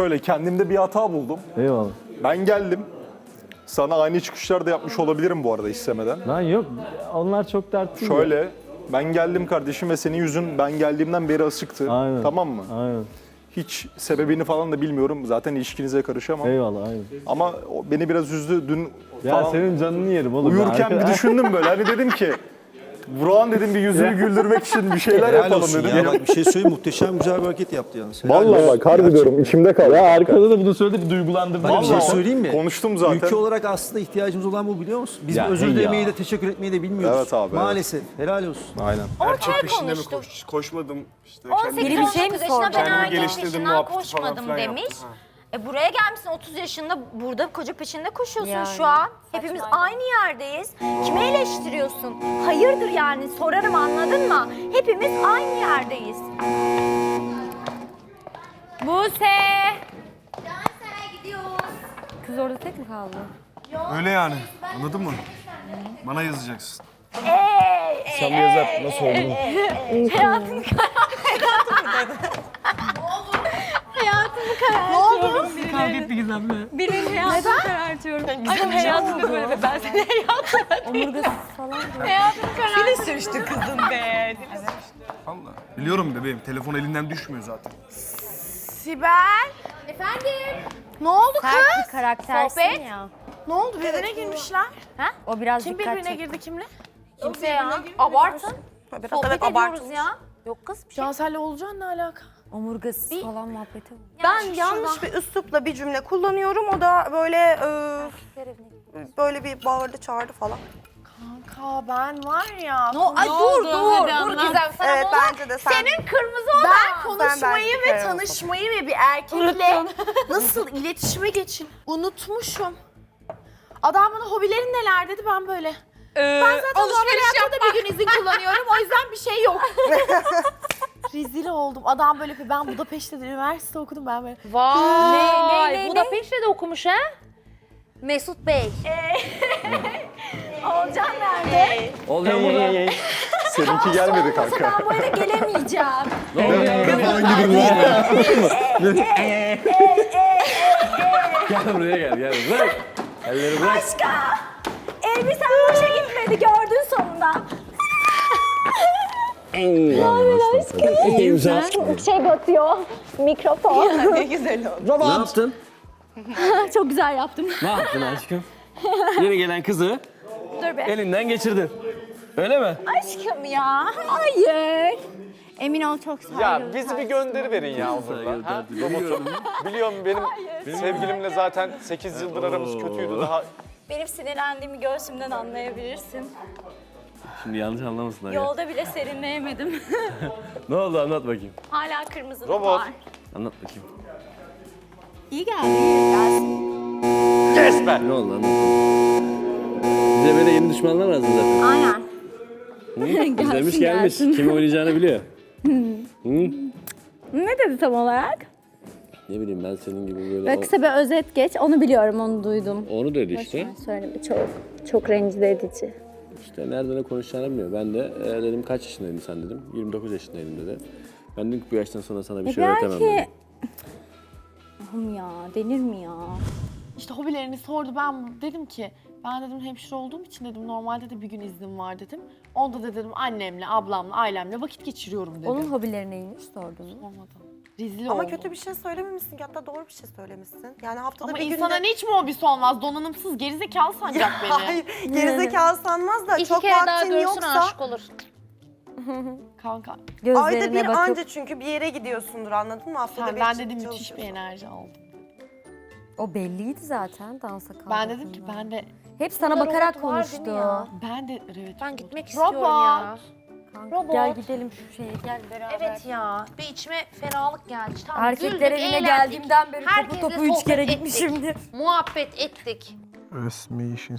Şöyle kendimde bir hata buldum. Eyvallah. Ben geldim. Sana aynı çıkışlar da yapmış olabilirim bu arada istemeden. Lan yok onlar çok dert değil. ya. Şöyle ben geldim kardeşim ve senin yüzün ben geldiğimden beri asıktı. Aynen. Tamam mı? Aynen. Hiç sebebini falan da bilmiyorum. Zaten ilişkinize karışamam. Eyvallah aynen. Ama o beni biraz üzdü dün Ya falan. senin canını yerim oğlum. Uyurken bir düşündüm böyle. Hani dedim ki Burak'ın dedim bir yüzünü güldürmek için bir şeyler Helal yapalım olsun dedim. ya. Bak bir şey söyleyeyim muhteşem güzel bir hareket yaptı yalnız. Helal Vallahi olsun. bak harbi diyorum içimde kaldı. Ya arkada da bunu söyledi bir duygulandırdı. Bak bir şey Vallahi söyleyeyim mi? konuştum zaten. Ülke olarak aslında ihtiyacımız olan bu biliyor musun? Biz Ya, özür hey dilemeyi de teşekkür etmeyi de bilmiyoruz. Evet abi, evet. Maalesef. Helal olsun. Aynen. Erkek peşinde mi konuştuk. koş, koşmadım işte. 18 kendimi- Biri bir şey mi 19 yaşında sordu? ben Kendimi erkek geliştirdim peşinden muhabbeti falan koşmadım filan demiş. yaptım. E buraya gelmişsin 30 yaşında burada koca peşinde koşuyorsun Yani, şu an. Hepimiz aynı yerdeyiz. Kime eleştiriyorsun? Hayırdır yani sorarım anladın mı? Hepimiz aynı yerdeyiz. Buse. Kız orada tek mi kaldı? Öyle yani. Anladın mı? Bana yazacaksın. Sen bir yazar nasıl oldu? Hayatımı karartıyorum. Kavga etti Gizem'le. Birinin hayatını karartıyorum. Ay hayatımı böyle ben seni Omurgası falan. hayatımı karartıyorum. Dili sürüştü kızın be. Allah. Biliyorum bebeğim. Telefon elinden düşmüyor zaten. Sibel. Efendim? Ne oldu Sert kız? bir karaktersin Sohbet. ya. Ne oldu? Birbirine girmişler. O biraz Kim dikkat birbirine çekti. girdi kimle? Kimse ya. Abartın. Biraz Sohbet evet ediyoruz abartın. ya. Yok kız bir şey. Cansel'le olacaksın ne alaka? Omurgası falan muhabbeti var. Ben yanlış bir üslupla bir cümle kullanıyorum. O da böyle e, böyle bir bağırdı çağırdı falan. Kanka ben var ya. No, ay dur dur dur Gizem sana Evet bence de sen. Senin kırmızı odan. ben konuşmayı belki ve kırarım. tanışmayı ve bir erkekle nasıl iletişime geçin unutmuşum. Adam bana hobilerin neler dedi ben böyle. ben zaten normal hayatta da bir gün izin kullanıyorum o yüzden bir şey yok. Rezil oldum. Adam böyle yapıyor. Ben Budapeşte'de üniversite okudum ben böyle. Vay. Ne, ne, ne, Bu da peşte de okumuş ha. Mesut Bey. Olcan nerede? Olcan burada. Seninki gelmedi kanka. Ben böyle gelemeyeceğim. Falan gidin lan. Gel buraya gel gel. Bırak. Elleri bırak. Elbisen boşa gitmedi gördün sonunda. İyi misin? Şey batıyor. Mikrofon. Ne yaptın? Çok güzel yaptım. Ne yaptın aşkım? Yeni gelen kızı Dur be. elinden geçirdin. Öyle mi? Aşkım ya. Hayır. Emin ol çok saygılı. Ya biz bir gönderi verin ya Onur'la. Ha? Robotu. Biliyorum benim sevgilimle zaten 8 yıldır aramız kötüydü daha. Benim sinirlendiğimi göğsümden anlayabilirsin. Şimdi yanlış anlamasınlar ya. Yolda bile serinleyemedim. Ne oldu anlat bakayım. Hala kırmızı Robot. var. Anlat bakayım. İyi geldi, iyi gelsin. Kes be! Ne oldu anlat. Bize böyle yeni düşmanlar lazım zaten. Aynen. Hı? İzlemiş gelmiş. Kim oynayacağını biliyor. Ne dedi tam olarak? Ne bileyim ben senin gibi böyle... Böyle kısa bir özet geç. Onu biliyorum, onu duydum. Onu dedi işte. Söyleme çok, çok rencide edici. İşte nerede ne konuşacağını bilmiyor. Ben de e, dedim kaç yaşındaydın sen dedim. 29 yaşındaydım dedi. Ben dedim ki bu yaştan sonra sana bir E şey öğretemem belki... dedim. Allah'ım ya, denir mi ya? İşte hobilerini sordu. Ben dedim ki ben dedim hemşire olduğum için dedim normalde de bir gün iznim var dedim. Onda da dedim annemle, ablamla, ailemle vakit geçiriyorum dedim. Onun hobileri neymiş sordunuz mu? Olmadı. Rezil Ama oldum. kötü bir şey söylememişsin ki hatta doğru bir şey söylemişsin. Yani haftada Ama bir insanın günde... hiç mi hobisi olmaz? Donanımsız gerizekalı sanacak beni. Hayır gerizekalı sanmaz da İki çok kere daha vaktin görsün yoksa... aşık olur. Kanka Ayda Gözlerine bir bakıp anca çünkü bir yere gidiyorsundur anladın mı? Haftada sen bir ben dedim müthiş bir çalışıyorsun. enerji aldım. o belliydi zaten dansa kaldı. Ben dedim ki ben de Hep sana Bunlar bakarak konuştu. ya? ben de evet. Ben gitmek Robot. istiyorum ya. Kanka, Robot. Gel gidelim şu şeye gel beraber. Evet ya, bir içime fenalık geldi. Tamam, Erkekler güldük, evine eğlendik. geldiğimden beri topu Herkesle topu üç kere ettik, gitmişimdir. Muhabbet ettik. Resmi işin